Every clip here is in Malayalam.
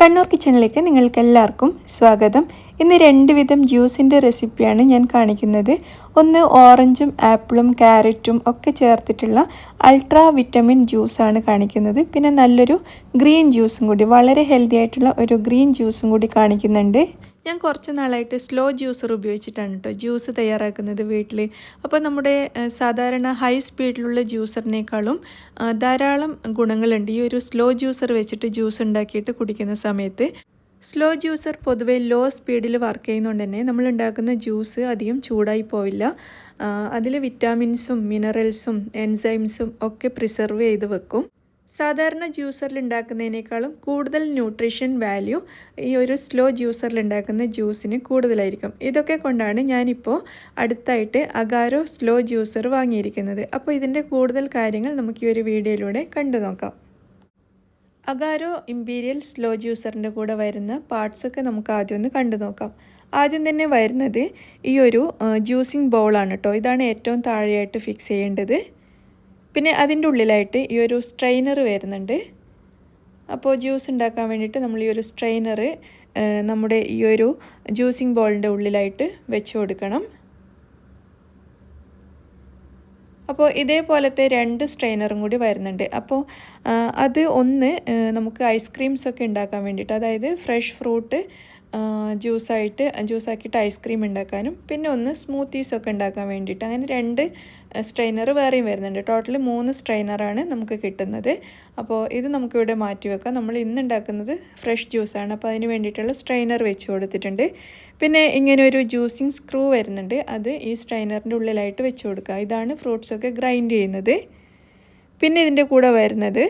കണ്ണൂർ കിച്ചണിലേക്ക് നിങ്ങൾക്ക് എല്ലാവർക്കും സ്വാഗതം. ഇന്ന് രണ്ട് വിധം ജ്യൂസിന്റെ റെസിപ്പിയാണ് ഞാൻ കാണിക്കുന്നത്. ഒന്ന് ഓറഞ്ചും ആപ്പിളും ക്യാരറ്റും ഒക്കെ ചേർത്തിട്ടുള്ള അൾട്രാ വിറ്റമിൻ ജ്യൂസാണ് കാണിക്കുന്നത്. പിന്നെ നല്ലൊരു ഗ്രീൻ ജ്യൂസും കൂടി വളരെ ഹെൽത്തി ആയിട്ടുള്ള ഒരു ഗ്രീൻ ജ്യൂസും കൂടി കാണിക്കുന്നുണ്ട്. ഞാൻ കുറച്ച് നാളായിട്ട് സ്ലോ ജ്യൂസർ ഉപയോഗിച്ചിട്ടാണ് കേട്ടോ ജ്യൂസ് തയ്യാറാക്കുന്നത് വീട്ടിൽ അപ്പോൾ നമ്മുടെ സാധാരണ ഹൈ സ്പീഡിലുള്ള ജ്യൂസറിനേക്കാളും ധാരാളം ഗുണങ്ങളുണ്ട്. ഈ ഒരു സ്ലോ ജ്യൂസർ വെച്ചിട്ട് ജ്യൂസ് ഉണ്ടാക്കിയിട്ട് കുടിക്കുന്ന സമയത്ത് സ്ലോ ജ്യൂസർ പൊതുവേ ലോ സ്പീഡിൽ വർക്ക് ചെയ്യുന്നതുകൊണ്ട് തന്നെ നമ്മൾ ഉണ്ടാക്കുന്ന ജ്യൂസ് അധികം ചൂടായി പോവില്ല. അതിൽ വിറ്റാമിൻസും മിനറൽസും എൻസൈംസും ഒക്കെ പ്രിസർവ് ചെയ്ത് വെക്കും. സാധാരണ ജ്യൂസറിൽ ഉണ്ടാക്കുന്നതിനേക്കാളും കൂടുതൽ ന്യൂട്രീഷൻ വാല്യൂ ഈ ഒരു സ്ലോ ജ്യൂസറിൽ ഉണ്ടാക്കുന്ന ജ്യൂസിന് കൂടുതലായിരിക്കും. ഇതൊക്കെ കൊണ്ടാണ് ഞാനിപ്പോൾ അടുത്തായിട്ട് അഗാരോ സ്ലോ ജ്യൂസർ വാങ്ങിയിരിക്കുന്നത്. അപ്പോൾ ഇതിന്റെ കൂടുതൽ കാര്യങ്ങൾ നമുക്ക് ഈ ഒരു വീഡിയോയിലൂടെ കണ്ടു നോക്കാം. അഗാരോ ഇമ്പീരിയൽ സ്ലോ ജ്യൂസറിന്റെ കൂടെ വരുന്ന പാർട്സൊക്കെ നമുക്ക് ആദ്യം ഒന്ന് കണ്ടു നോക്കാം. ആദ്യം തന്നെ വരുന്നത് ഈ ഒരു ജ്യൂസിങ് ബൗളാണ് കേട്ടോ ഇതാണ് ഏറ്റവും താഴെയായിട്ട് ഫിക്സ് ചെയ്യേണ്ടത്. പിന്നെ അതിന്റെ ഉള്ളിലായിട്ട് ഈ ഒരു സ്ട്രെയിനർ വരുന്നുണ്ട്. അപ്പോൾ ജ്യൂസ് ഉണ്ടാക്കാൻ വേണ്ടിയിട്ട് നമ്മൾ ഈ ഒരു സ്ട്രെയിനർ നമ്മുടെ ഈ ഒരു ജ്യൂസിങ് ബോളിന്റെ ഉള്ളിലായിട്ട് വെച്ച് കൊടുക്കണം. അപ്പോൾ ഇതേപോലത്തെ രണ്ട് സ്ട്രെയിനറും കൂടി വരുന്നുണ്ട്. അപ്പോൾ അത് ഒന്ന് നമുക്ക് ഐസ്ക്രീംസ് ഒക്കെ ഉണ്ടാക്കാൻ വേണ്ടിയിട്ട് അതായത് ഫ്രഷ് ഫ്രൂട്ട് ജ്യൂസായിട്ട് ജ്യൂസാക്കിയിട്ട് ഐസ്ക്രീം ഉണ്ടാക്കാനും പിന്നെ ഒന്ന് സ്മൂത്തീസ് ഒക്കെ ഉണ്ടാക്കാൻ വേണ്ടിയിട്ട്. അങ്ങനെ രണ്ട് സ്ട്രെയിനർ വേറെയും വരുന്നുണ്ട്. ടോട്ടൽ മൂന്ന് സ്ട്രെയിനറാണ് നമുക്ക് കിട്ടുന്നത്. അപ്പോൾ ഇത് നമുക്കിവിടെ മാറ്റി വെക്കാം. നമ്മൾ ഇന്ന് ഉണ്ടാക്കുന്നത് ഫ്രഷ് ജ്യൂസാണ് അപ്പോൾ അതിന് വേണ്ടിയിട്ടുള്ള സ്ട്രെയിനർ വെച്ച് കൊടുത്തിട്ടുണ്ട്. പിന്നെ ഇങ്ങനെ ഒരു ജ്യൂസിങ് സ്ക്രൂ വരുന്നുണ്ട്. അത് ഈ സ്ട്രെയിനറിന്റെ ഉള്ളിലായിട്ട് വെച്ച് കൊടുക്കുക. ഇതാണ് ഫ്രൂട്ട്സൊക്കെ ഗ്രൈൻഡ് ചെയ്യുന്നത്. പിന്നെ ഇതിന്റെ കൂടെ വരുന്നത്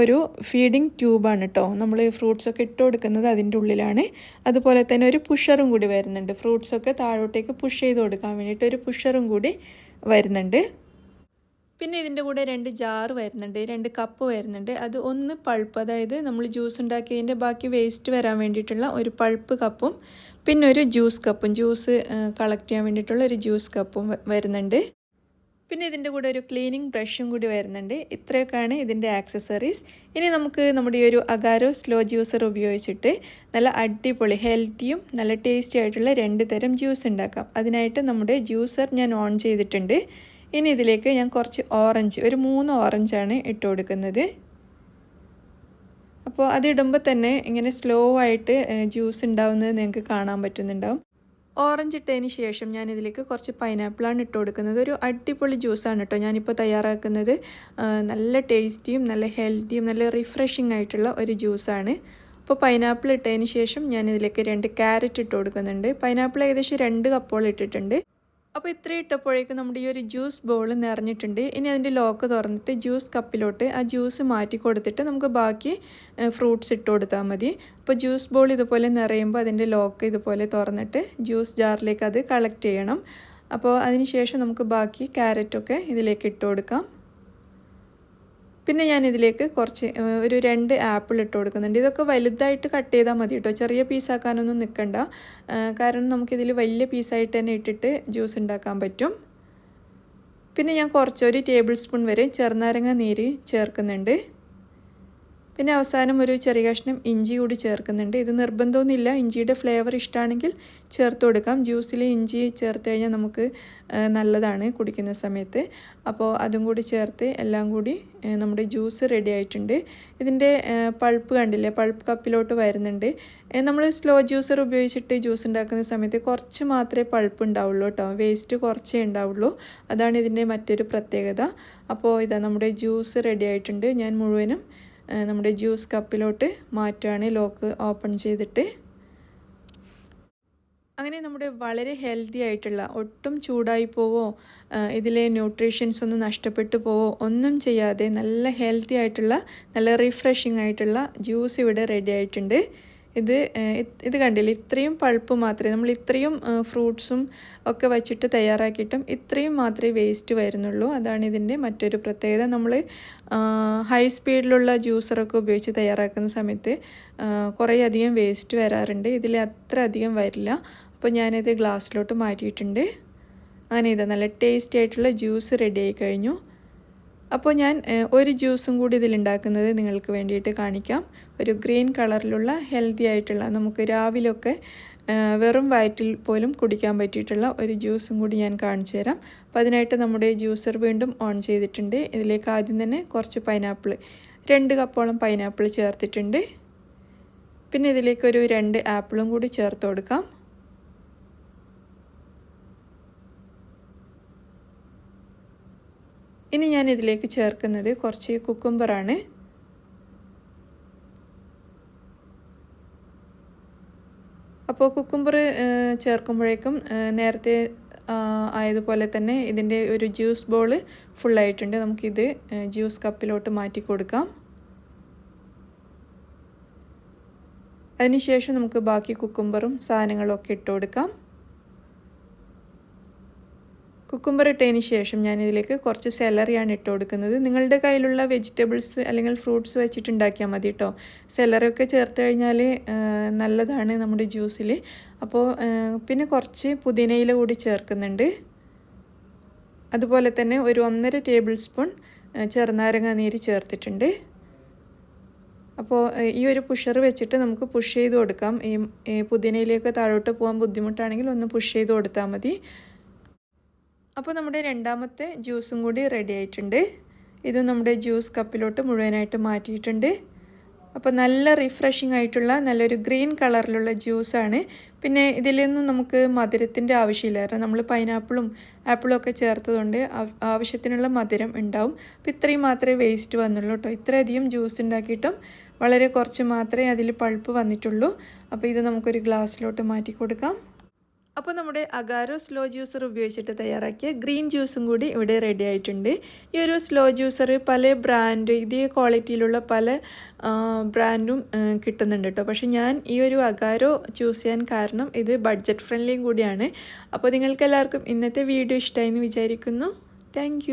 ഒരു ഫീഡിങ് ട്യൂബാണ് കേട്ടോ നമ്മൾ ഫ്രൂട്ട്സൊക്കെ ഇട്ട് കൊടുക്കുന്നത് അതിന്റെ ഉള്ളിലാണ്. അതുപോലെ തന്നെ ഒരു പുഷറും കൂടി വരുന്നുണ്ട്. ഫ്രൂട്ട്സൊക്കെ താഴോട്ടേക്ക് പുഷ് ചെയ്ത് കൊടുക്കാൻ വേണ്ടിയിട്ട് ഒരു പുഷറും കൂടി വരുന്നുണ്ട്. പിന്നെ ഇതിന്റെ കൂടെ രണ്ട് ജാർ വരുന്നുണ്ട്. രണ്ട് കപ്പ് വരുന്നുണ്ട്. അത് ഒന്ന് പൾപ്പ് അതായത് നമ്മൾ ജ്യൂസ് ഉണ്ടാക്കിയതിന്റെ ബാക്കി വേസ്റ്റ് വരാൻ വേണ്ടിയിട്ടുള്ള ഒരു പൾപ്പ് കപ്പും പിന്നെ ഒരു ജ്യൂസ് കപ്പും ജ്യൂസ് കളക്ട് ചെയ്യാൻ വേണ്ടിയിട്ടുള്ള ഒരു ജ്യൂസ് കപ്പും വരുന്നുണ്ട്. പിന്നെ ഇതിന്റെ കൂടെ ഒരു ക്ലീനിങ് ബ്രഷും കൂടി വരുന്നുണ്ട്. ഇത്രയൊക്കെയാണ് ഇതിന്റെ ആക്സസറീസ്. ഇനി നമുക്ക് നമ്മുടെ ഈ ഒരു അഗാരോ സ്ലോ ജ്യൂസർ ഉപയോഗിച്ചിട്ട് നല്ല അടിപൊളി ഹെൽത്തിയും നല്ല ടേസ്റ്റി ആയിട്ടുള്ള രണ്ട് തരം ജ്യൂസ് ഉണ്ടാക്കാം. അതിനായിട്ട് നമ്മുടെ ജ്യൂസർ ഞാൻ ഓൺ ചെയ്തിട്ടുണ്ട്. ഇനി ഇതിലേക്ക് ഞാൻ കുറച്ച് ഓറഞ്ച് ഒരു മൂന്ന് ഓറഞ്ചാണ് ഇട്ട് കൊടുക്കുന്നത്. അപ്പോൾ അതിടുമ്പോൾ തന്നെ ഇങ്ങനെ സ്ലോ ആയിട്ട് ജ്യൂസ് ഉണ്ടാവുന്നത് നിങ്ങൾക്ക് കാണാൻ പറ്റുന്നുണ്ടാവും. ഓറഞ്ച് ഇട്ടതിന് ശേഷം ഞാൻ ഇതിലേക്ക് കുറച്ച് പൈനാപ്പിളാണ് ഇട്ട് കൊടുക്കുന്നത്. ഒരു അടിപൊളി ജ്യൂസാണ് കേട്ടോ ഞാനിപ്പോൾ തയ്യാറാക്കുന്നത്. നല്ല ടേസ്റ്റിയും നല്ല ഹെൽത്തിയും നല്ല റിഫ്രഷിംഗ് ആയിട്ടുള്ള ഒരു ജ്യൂസാണ്. അപ്പോൾ പൈനാപ്പിൾ ഇട്ടതിന് ശേഷം ഞാൻ ഇതിലേക്ക് രണ്ട് ക്യാരറ്റ് ഇട്ട് കൊടുക്കുന്നുണ്ട്. പൈനാപ്പിൾ ഏകദേശം രണ്ട് കപ്പോളം ഇട്ടിട്ടുണ്ട്. അപ്പോൾ ഇത്രയും ഇട്ടപ്പോഴേക്കും നമ്മുടെ ഈ ഒരു ജ്യൂസ് ബോൾ നിറഞ്ഞിട്ടുണ്ട്. ഇനി അതിന്റെ ലോക്ക് തുറന്നിട്ട് ജ്യൂസ് കപ്പിലോട്ട് ആ ജ്യൂസ് മാറ്റി കൊടുത്തിട്ട് നമുക്ക് ബാക്കി ഫ്രൂട്ട്സ് ഇട്ട് കൊടുത്താൽ മതി. അപ്പോൾ ജ്യൂസ് ബോൾ ഇതുപോലെ നിറയുമ്പോൾ അതിന്റെ ലോക്ക് ഇതുപോലെ തുറന്നിട്ട് ജ്യൂസ് ജാറിലേക്ക് അത് കളക്ട് ചെയ്യണം. അപ്പോൾ അതിന് ശേഷം നമുക്ക് ബാക്കി ക്യാരറ്റൊക്കെ ഇതിലേക്ക് ഇട്ട് കൊടുക്കാം. പിന്നെ ഞാൻ ഇതിലേക്ക് കുറച്ച് ഒരു രണ്ട് ആപ്പിൾ ഇട്ട് കൊടുക്കുന്നുണ്ട്. ഇതൊക്കെ വലുതായിട്ട് കട്ട് ചെയ്താൽ മതി കേട്ടോ ചെറിയ പീസാക്കാനൊന്നും നിൽക്കണ്ട കാരണം നമുക്കിതിൽ വലിയ പീസായിട്ട് തന്നെ ഇട്ടിട്ട് ജ്യൂസ് ഉണ്ടാക്കാൻ പറ്റും. പിന്നെ ഞാൻ കുറച്ചൊരു ടേബിൾ സ്പൂൺ വരെ ചെറുനാരങ്ങ നീര് ചേർക്കുന്നുണ്ട്. പിന്നെ അവസാനം ഒരു ചെറിയ കഷ്ണം ഇഞ്ചി കൂടി ചേർക്കുന്നുണ്ട്. ഇത് നിർബന്ധമൊന്നുമില്ല. ഇഞ്ചിയുടെ ഫ്ലേവർ ഇഷ്ടമാണെങ്കിൽ ചേർത്ത് കൊടുക്കാം. ജ്യൂസിൽ ഇഞ്ചി ചേർത്ത് കഴിഞ്ഞാൽ നമുക്ക് നല്ലതാണ് കുടിക്കുന്ന സമയത്ത്. അപ്പോൾ അതും കൂടി ചേർത്ത് എല്ലാം കൂടി നമ്മുടെ ജ്യൂസ് റെഡി ആയിട്ടുണ്ട്. ഇതിന്റെ പൾപ്പ് കണ്ടില്ലേ? പൾപ്പ് കപ്പിലോട്ട് വരുന്നുണ്ട്. നമ്മൾ സ്ലോ ജ്യൂസർ ഉപയോഗിച്ചിട്ട് ജ്യൂസ് ഉണ്ടാക്കുന്ന സമയത്ത് കുറച്ച് മാത്രമേ പൾപ്പ് ഉണ്ടാവുള്ളൂ കേട്ടോ. വേസ്റ്റ് കുറച്ചേ ഉണ്ടാവുള്ളൂ. അതാണ് ഇതിന്റെ മറ്റൊരു പ്രത്യേകത. അപ്പോൾ ഇതാ നമ്മുടെ ജ്യൂസ് റെഡി ആയിട്ടുണ്ട്. ഞാൻ മുഴുവനും നമ്മുടെ ജ്യൂസ് കപ്പിലോട്ട് മാറ്റുകയാണ് ലോക്ക് ഓപ്പൺ ചെയ്തിട്ട്. അങ്ങനെ നമ്മുടെ വളരെ ഹെൽത്തി ആയിട്ടുള്ള ഒട്ടും ചൂടായി പോവോ ഇതിലെ ന്യൂട്രീഷൻസ് ഒന്നും നഷ്ടപ്പെട്ടു പോവോ ഒന്നും ചെയ്യാതെ നല്ല ഹെൽത്തി ആയിട്ടുള്ള നല്ല റിഫ്രഷിംഗ് ആയിട്ടുള്ള ജ്യൂസ് ഇവിടെ റെഡി ആയിട്ടുണ്ട്. ഇത് ഇത് കണ്ടില്ലേ? ഇത്രയും പൾപ്പ് മാത്രമേ നമ്മൾ ഇത്രയും ഫ്രൂട്ട്സും ഒക്കെ വച്ചിട്ട് തയ്യാറാക്കിയിട്ടും ഇത്രയും മാത്രമേ വേസ്റ്റ് വരുന്നുള്ളൂ. അതാണ് ഇതിന്റെ മറ്റൊരു പ്രത്യേകത. നമ്മൾ ഹൈ സ്പീഡിലുള്ള ജ്യൂസറൊക്കെ ഉപയോഗിച്ച് തയ്യാറാക്കുന്ന സമയത്ത് കുറേയധികം വേസ്റ്റ് വരാറുണ്ട്. ഇതിൽ അത്ര അധികം വരില്ല. അപ്പോൾ ഞാനിത് ഗ്ലാസ്സിലോട്ട് മാറ്റിയിട്ടുണ്ട്. അങ്ങനെ ഇതാ നല്ല ടേസ്റ്റി ആയിട്ടുള്ള ജ്യൂസ് റെഡി ആയി കഴിഞ്ഞു. അപ്പോൾ ഞാൻ ഒരു ജ്യൂസും കൂടി ഇതിലുണ്ടാക്കുന്നത് നിങ്ങൾക്ക് വേണ്ടിയിട്ട് കാണിക്കാം. ഒരു ഗ്രീൻ കളറിലുള്ള ഹെൽത്തി ആയിട്ടുള്ള നമുക്ക് രാവിലെയൊക്കെ വെറും വയറ്റിൽ പോലും കുടിക്കാൻ പറ്റിയിട്ടുള്ള ഒരു ജ്യൂസും കൂടി ഞാൻ കാണിച്ചു തരാം. അപ്പോൾ അതിനായിട്ട് നമ്മുടെ ജ്യൂസർ വീണ്ടും ഓൺ ചെയ്തിട്ടുണ്ട്. ഇതിലേക്ക് ആദ്യം തന്നെ കുറച്ച് പൈനാപ്പിൾ രണ്ട് കപ്പോളം പൈനാപ്പിൾ ചേർത്തിട്ടുണ്ട്. പിന്നെ ഇതിലേക്ക് ഒരു രണ്ട് ആപ്പിളും കൂടി ചേർത്ത് കൊടുക്കാം. ഇനി ഞാൻ ഇതിലേക്ക് ചേർക്കുന്നത് കുറച്ച് കുക്കുംബറാണ് അപ്പോൾ കുക്കുംബർ ചേർക്കുമ്പോഴേക്കും നേരത്തെ ആയതുപോലെ തന്നെ ഇതിന്റെ ഒരു ജ്യൂസ് ബോൾ ഫുള്ളായിട്ടുണ്ട് നമുക്കിത് ജ്യൂസ് കപ്പിലോട്ട് മാറ്റി കൊടുക്കാം. അതിനുശേഷം നമുക്ക് ബാക്കി കുക്കുംബറും സാധനങ്ങളും ഒക്കെ ഇട്ട് കൊടുക്കാം. കുക്കുംബർ ഇട്ടതിന് ശേഷം ഞാനിതിലേക്ക് കുറച്ച് സെലറിയാണ് ഇട്ട് കൊടുക്കുന്നത്. നിങ്ങളുടെ കയ്യിലുള്ള വെജിറ്റബിൾസ് അല്ലെങ്കിൽ ഫ്രൂട്ട്സ് വെച്ചിട്ട് ഉണ്ടാക്കിയാൽ മതി കേട്ടോ സെലറിയൊക്കെ ചേർത്ത് കഴിഞ്ഞാൽ നല്ലതാണ് നമ്മുടെ ജ്യൂസിൽ. അപ്പോൾ പിന്നെ കുറച്ച് പുതിനയില കൂടി ചേർക്കുന്നുണ്ട്. അതുപോലെ തന്നെ ഒരു ഒന്നര ടേബിൾ സ്പൂൺ ചെറുനാരങ്ങ നീര് ചേർത്തിട്ടുണ്ട്. അപ്പോൾ ഈ ഒരു പുഷർ വെച്ചിട്ട് നമുക്ക് പുഷ് ചെയ്ത് കൊടുക്കാം. ഈ പുതിനയിലേക്ക് താഴോട്ട് പോകാൻ ബുദ്ധിമുട്ടാണെങ്കിൽ ഒന്ന് പുഷ് ചെയ്ത് കൊടുത്താൽ മതി. അപ്പോൾ നമ്മുടെ രണ്ടാമത്തെ ജ്യൂസും കൂടി റെഡി ആയിട്ടുണ്ട്. ഇത് നമ്മുടെ ജ്യൂസ് കപ്പിലോട്ട് മുഴുവനായിട്ട് മാറ്റിയിട്ടുണ്ട്. അപ്പോൾ നല്ല റിഫ്രഷിംഗ് ആയിട്ടുള്ള നല്ലൊരു ഗ്രീൻ കളറിലുള്ള ജ്യൂസാണ് പിന്നെ ഇതിലൊന്നും നമുക്ക് മധുരത്തിന്റെ ആവശ്യമില്ല. കാരണം നമ്മൾ പൈനാപ്പിളും ആപ്പിളും ഒക്കെ ചേർത്തതുകൊണ്ട് ആവശ്യത്തിനുള്ള മധുരം ഉണ്ടാവും. അപ്പോൾ ഇത്രയും മാത്രമേ വേസ്റ്റ് വന്നുള്ളൂ കേട്ടോ. ഇത്രയധികം ജ്യൂസ് ഉണ്ടാക്കിയിട്ടും വളരെ കുറച്ച് മാത്രമേ അതിൽ പൾപ്പ് വന്നിട്ടുള്ളൂ. അപ്പോൾ ഇത് നമുക്കൊരു ഗ്ലാസ്സിലോട്ട് മാറ്റി കൊടുക്കാം അപ്പോൾ നമ്മുടെ അഗാരോ സ്ലോ ജ്യൂസർ ഉപയോഗിച്ചിട്ട് തയ്യാറാക്കിയ ഗ്രീൻ ജ്യൂസും കൂടി ഇവിടെ റെഡി ആയിട്ടുണ്ട്. ഈ ഒരു സ്ലോ ജ്യൂസർ പല ബ്രാൻഡ് ഇതേ ക്വാളിറ്റിയിലുള്ള പല ബ്രാൻഡും കിട്ടുന്നുണ്ട് കേട്ടോ പക്ഷേ ഞാൻ ഈ ഒരു അഗാരോ ചൂസ് ചെയ്യാൻ കാരണം ഇത് ബഡ്ജറ്റ് ഫ്രണ്ട്ലിയും കൂടിയാണ്. അപ്പോൾ നിങ്ങൾക്ക് എല്ലാവർക്കും ഇന്നത്തെ വീഡിയോ ഇഷ്ടമായി എന്ന് വിചാരിക്കുന്നു. താങ്ക്